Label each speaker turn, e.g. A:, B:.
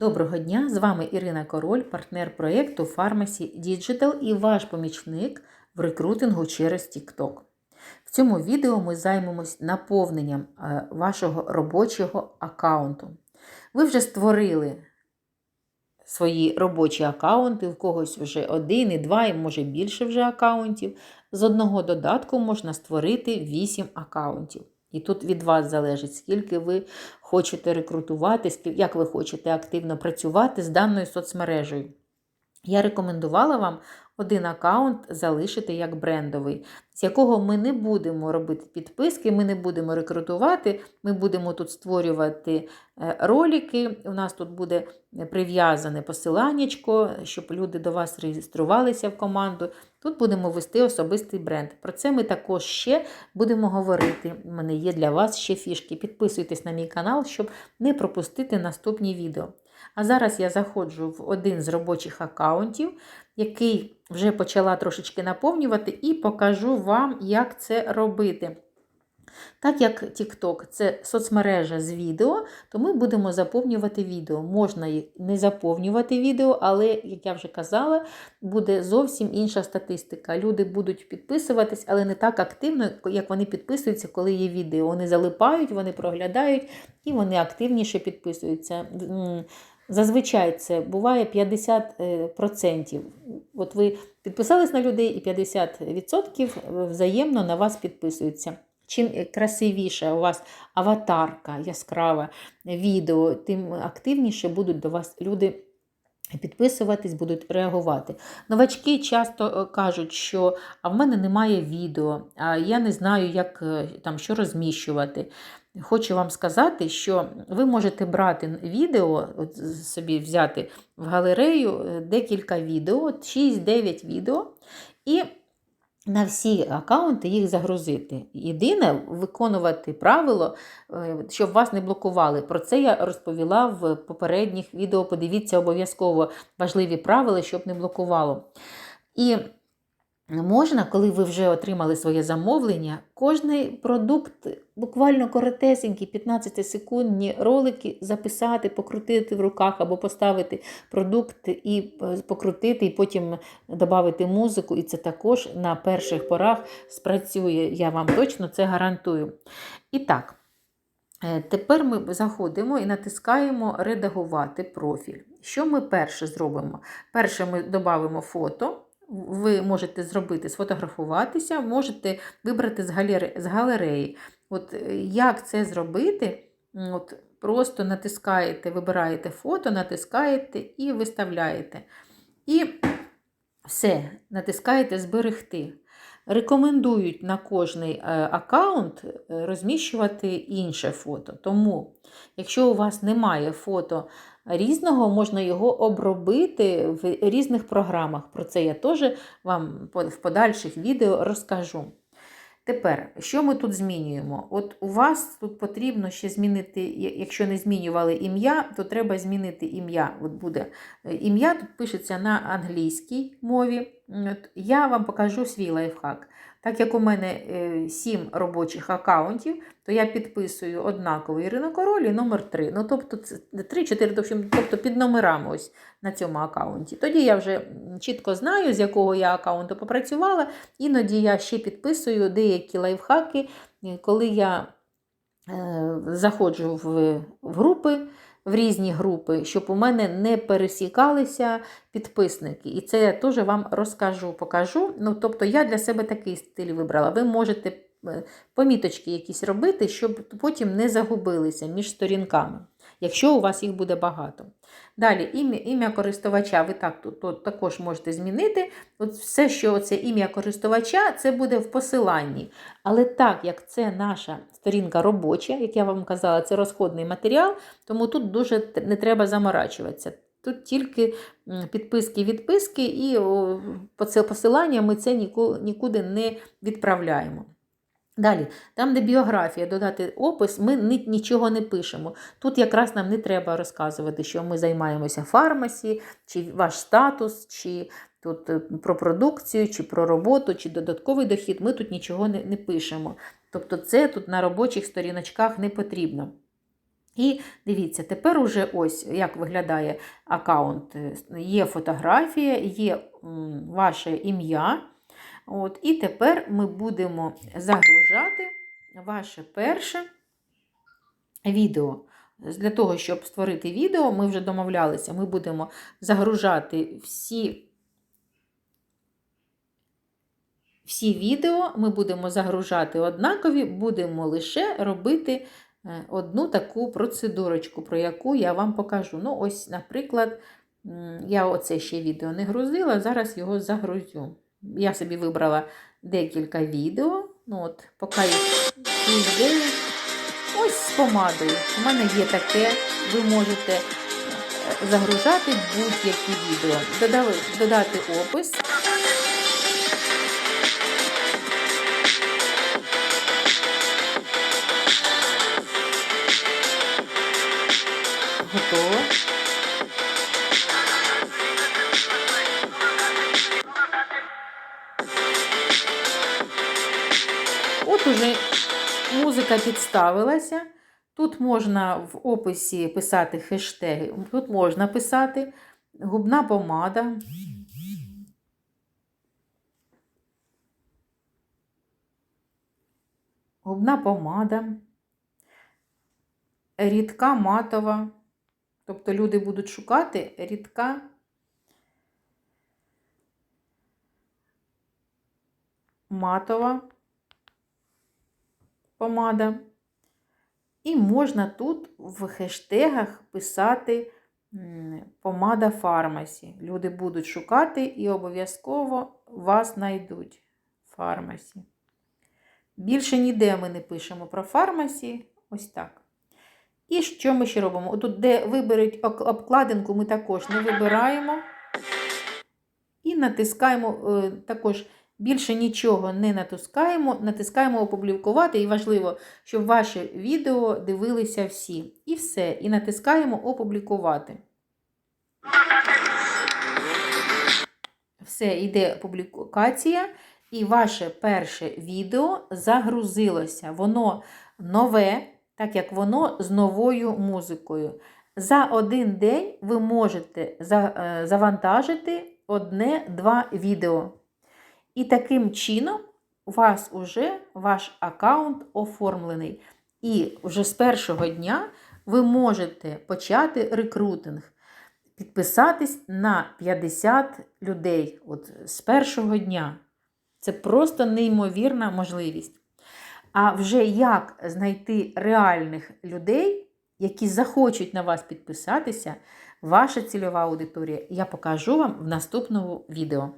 A: Доброго дня! З вами Ірина Король, партнер проєкту Pharmacy Digital і ваш помічник в рекрутингу через TikTok. В цьому відео ми займемось наповненням е, вашого робочого аккаунту. Ви вже створили свої робочі аккаунти, в когось вже один, і два, і може більше вже аккаунтів. З одного додатку можна створити 8 аккаунтів. І тут від вас залежить, скільки ви хочете рекрутувати, як ви хочете активно працювати з даною соцмережею. Я рекомендувала вам один аккаунт залишити як брендовий, з якого ми не будемо робити підписки, ми не будемо рекрутувати, ми будемо тут створювати е, ролики. У нас тут буде прив'язане посиланнячко, щоб люди до вас реєструвалися в команду. Тут будемо вести особистий бренд. Про це ми також ще будемо говорити. У мене є для вас ще фішки. Підписуйтесь на мій канал, щоб не пропустити наступні відео. А зараз я заходжу в один з робочих аккаунтів, який вже почала трошечки наповнювати, і покажу вам, як це робити. Так як TikTok це соцмережа з відео, то ми будемо заповнювати відео. Можна не заповнювати відео, але, як я вже казала, буде зовсім інша статистика. Люди будуть підписуватись, але не так активно, як вони підписуються, коли є відео. Вони залипають, вони проглядають і вони активніше підписуються. Зазвичай це буває 50%. От ви підписались на людей, і 50% взаємно на вас підписуються. Чим красивіша у вас аватарка, яскраве відео, тим активніше будуть до вас люди підписуватись, будуть реагувати. Новачки часто е, кажуть, що а в мене немає відео, а я не знаю, як е, там що розміщувати. Хочу вам сказати, що ви можете брати відео, от собі взяти в галерею е, декілька відео, 6-9 відео, і на всі аккаунти їх загрузити. Єдине, виконувати правило, е, щоб вас не блокували. Про це я розповіла в попередніх відео. Подивіться обов'язково важливі правила, щоб не блокувало. І Можна, коли ви вже отримали своє замовлення, кожний продукт, буквально коротесенькі 15-секундні ролики записати, покрутити в руках або поставити продукт і е, покрутити, і потім додати музику. І це також на перших порах спрацює. Я вам точно це гарантую. І так, е, тепер ми заходимо і натискаємо Редагувати профіль. Що ми перше зробимо? Перше ми додамо фото ви можете зробити, сфотографуватися, можете вибрати з галереї. З галереї. От е, Як це зробити? От Просто натискаєте, вибираєте фото, натискаєте і виставляєте. І все, натискаєте Зберегти. Рекомендують на кожний е, аккаунт е, розміщувати інше фото. Тому, якщо у вас немає фото різного, можна його обробити в різних програмах. Про це я теж вам в подальших відео розкажу. Тепер, що ми тут змінюємо? От у вас тут потрібно ще змінити, якщо не змінювали ім'я, то треба змінити ім'я. От буде е, Ім'я тут пишеться на англійській мові. От Я вам покажу свій лайфхак. Так як у мене 7 е, робочих аккаунтів, то я підписую однаково Ірина Король і номер 3. Ну, тобто 3-4, тобто під номерами ось на цьому аккаунті. Тоді я вже чітко знаю, з якого я аккаунту попрацювала. Іноді я ще підписую деякі лайфхаки, коли я е, заходжу в групи в різні групи, щоб у мене не пересікалися підписники. І це я теж вам розкажу, покажу. Ну, Тобто я для себе такий стиль вибрала. Ви можете е, поміточки якісь робити, щоб потім не загубилися між сторінками якщо у вас їх буде багато. Далі, ім'я ім'я користувача, ви так тут, тут також можете змінити. От Все, що це ім'я користувача, це буде в посиланні. Але так як це наша сторінка робоча, як я вам казала, це розходний матеріал, тому тут дуже не треба заморачуватися. Тут тільки підписки, відписки, і посилання ми це нікуди не відправляємо. Далі, там, де біографія, додати опис, ми нічого не пишемо. Тут якраз нам не треба розказувати, що ми займаємося фармасі, чи ваш статус, чи тут е, про продукцію, чи про роботу, чи додатковий дохід. Ми тут нічого не, не пишемо. Тобто, це тут на робочих сторіночках не потрібно. І дивіться, тепер уже ось як виглядає аккаунт. Є фотографія, є ваше ім'я. От, і тепер ми будемо загружати ваше перше відео. Для того, щоб створити відео, ми вже домовлялися, ми будемо загружати всі. Всі відео ми будемо загружати однакові, будемо лише робити е, одну таку процедурочку, про яку я вам покажу. Ну, ось, наприклад, я оце ще відео не грузила, зараз його загрузю. Я собі вибрала декілька відео. Ну, от, поки їх ідею. Ось з помадою. У мене є таке, ви можете е, загружати будь-які відео. Додати опис. Уже музика підставилася. Тут можна в описі писати хештеги. Тут можна писати губна помада. Губна помада. Рідка матова. Тобто люди будуть шукати рідка. Матова помада. І можна тут в хештегах писати помада фармасі. Люди будуть шукати і обов'язково вас знайдуть. Фармасі. Більше ніде ми не пишемо про фармасі. Ось так. І що ми ще робимо? Тут, де виберуть обкладинку, ми також не вибираємо. І натискаємо е, також більше нічого не натискаємо, натискаємо опублікувати. І важливо, щоб ваше відео дивилися всі. І все. І натискаємо опублікувати. Все, йде публікація, і ваше перше відео загрузилося. Воно нове, так як воно з новою музикою. За один день ви можете е, завантажити одне-два відео. І таким чином у вас уже ваш аккаунт оформлений. І вже з першого дня ви можете почати рекрутинг, підписатись на 50 людей от з першого дня. Це просто неймовірна можливість. А вже як знайти реальних людей, які захочуть на вас підписатися, ваша цільова аудиторія, я покажу вам в наступному відео.